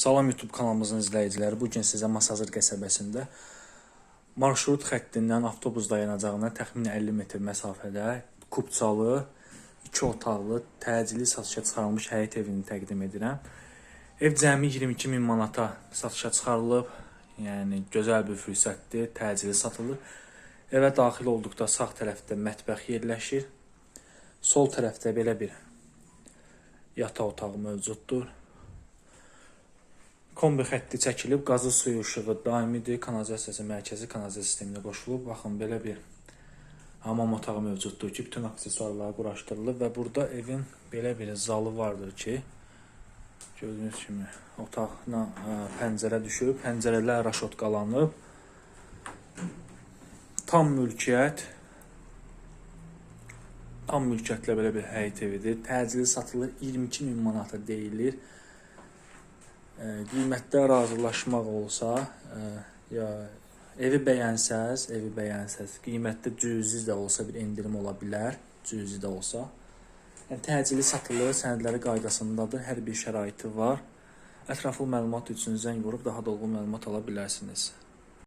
Salam YouTube kanalımızın izləyiciləri. Bu gün sizə Masazır qəsəbəsində marşrut xəttindən avtobus dayanacağına təxminən 50 metr məsafədə kubçalı, 2 otaqlı, təcili satışa çıxarılmış həyət evini təqdim edirəm. Ev cəmi 22 min manata satışa çıxarılıb. Yəni gözəl bir fürsətdir, təcili satılır. Evə daxil olduqda sağ tərəfdə mətbəx yerləşir. Sol tərəfdə belə bir yataq otağı mövcuddur. Kombi xətti çəkilib, qazı suyu işığı daimidir, kanalizasiyası mərkəzi kanalizasiya sisteminə qoşulub. Baxın belə bir hamam otağı mövcuddur ki, bütün aksesuarlar quraşdırılıb və burada evin belə bir zalı vardır ki, gördüyünüz kimi otaqla ə, pəncərə düşüb, pəncərələr raşotqalanıb. Tam mülkiyyət, tam mülkiyyətlə belə bir həyət evidir. Təcili satılır 22 min manata deyilir. Ə, qiymətdə razılaşmaq olsa, ə, ya evi bəyənsəz, evi bəyənsəz, qiymətdə cüzi də olsa bir endirim ola bilər, cüzi də olsa. Yəni təcili satılır, sənədləri qaydasındadır, hər bir şəraiti var. Ətraflı məlumat üçün zəng vurub daha dolğun məlumat ala bilərsiniz.